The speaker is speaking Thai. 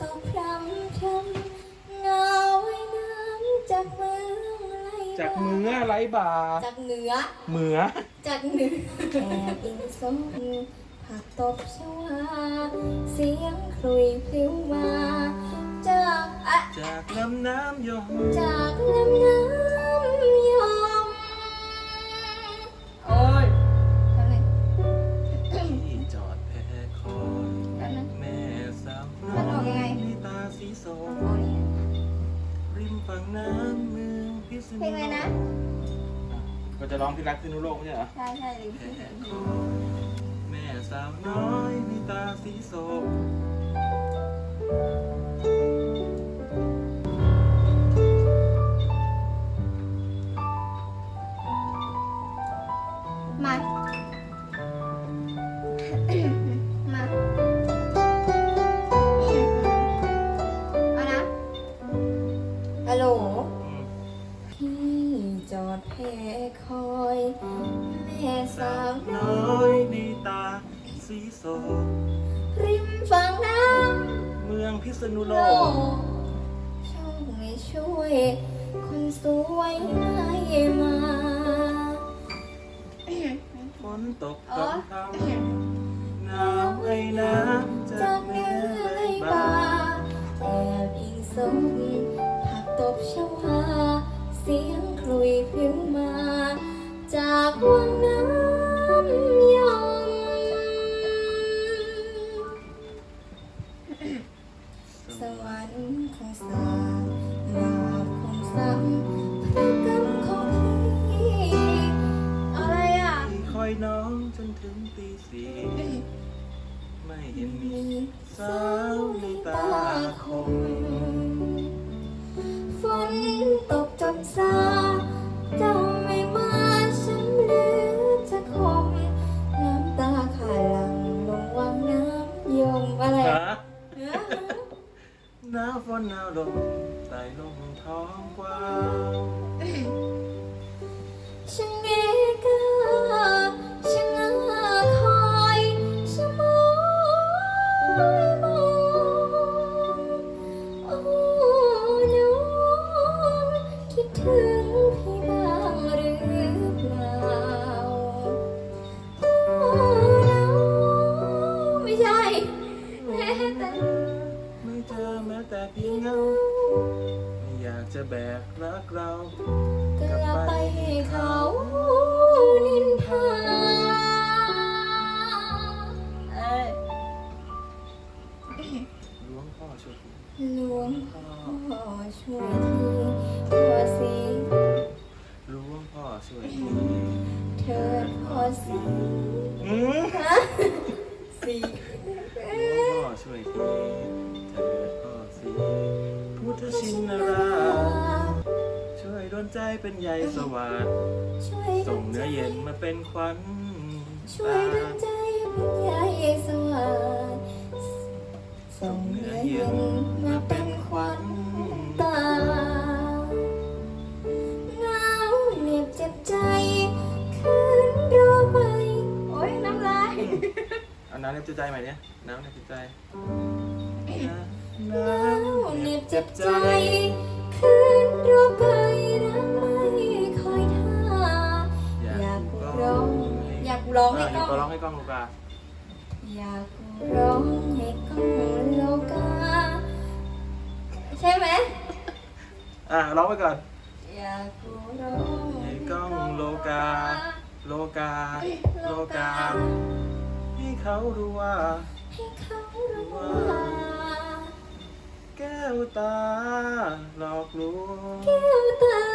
ก็พรำพรำเงาไว้น้ำจากเมืองไรจากเมือไรบาจากเหนือ เหมือ จากเหนือแอบอิงสมผักตบชวาเสียงคลุยพลิ้วมา จากอะจากลำน้ำยม จากลำน้ำ ริมฝั่งน้ำเมืองพิษณุเพลงอะไรนะก็จะร้องที่รักที่นุโลกไม่ใช่เหรอ ใช่ใช่ลืมแพชื่อคอยแม่สาวน้อยมีตาสีส้ม แม่สาวน้อยมีตาสีส้มริมฝั่งน้เมืองพิษณุำโลโลกกช่วยไม่ช่วย คนสวยไม่มา ฝนตกอ๋อกทำนาวไอ้น้ำจาจากกเหเนืนืออไหลไหลบ่าบ่าแอบอิงสมผักตบชวา เสียงคลุยพลิ้วมา จากวังน้ำยมสวรรค์คงสาบาปคงซ้ำพระกรรมของพี่อะไรอะ คอยน้องจนถึงตีสี่ไม่เห็นมีมีสาวในตาคมาวฝนหนาวลมไต่ลงท้องกว้างฉันเงกาฉันงคอยฉันมองมองโอ้น้องคิดถึงพี่บ้างหรือเปล่าโอ้น้องไม่ใช่แต่ แม้แต่เพียงเงาไม่อยากจะแบกรักเรากลับไปให้เขานินทาเอ้ยหลวงพ่อช่วยทีหลวงพ่อช่วยทีพ่อสีหลวงพ่อช่วยทีเถิดพ่อสีอืมสีหลวงพ่อช่วยทีเถิดพ่อสีพุ ทธชินราชช่วยดลใจเป็นใยสวัสดช่วยส่งเนื้อเย็นมาเป็นขวัญช่วยดลใจเป็นใยสวัสดส่งเนื้อเย็นมาเป็นขวัญตาหนาวเหน็บเจ็บใจคืนรอไป โอ้ยน้ำลายเอาน้ำในจิตใจใหม่เนี่ยน้ำในจิตใจ หนาวเหน็บเจ็บใจ คืนรอไปรักไม่คอยท่า อยากร้อง อยากร้องให้เออกล้ร้อองงให้กล้องลูกาอยากร้องให้กล้องโลกา ใช่ไหมอะร้องไปก่อน อยากร้องให้กล้องโลกา โลกา โลกา ให้เขารู้ว่า ให้เขารู้ว่า แก้วตาหลอกลวง แก้วตา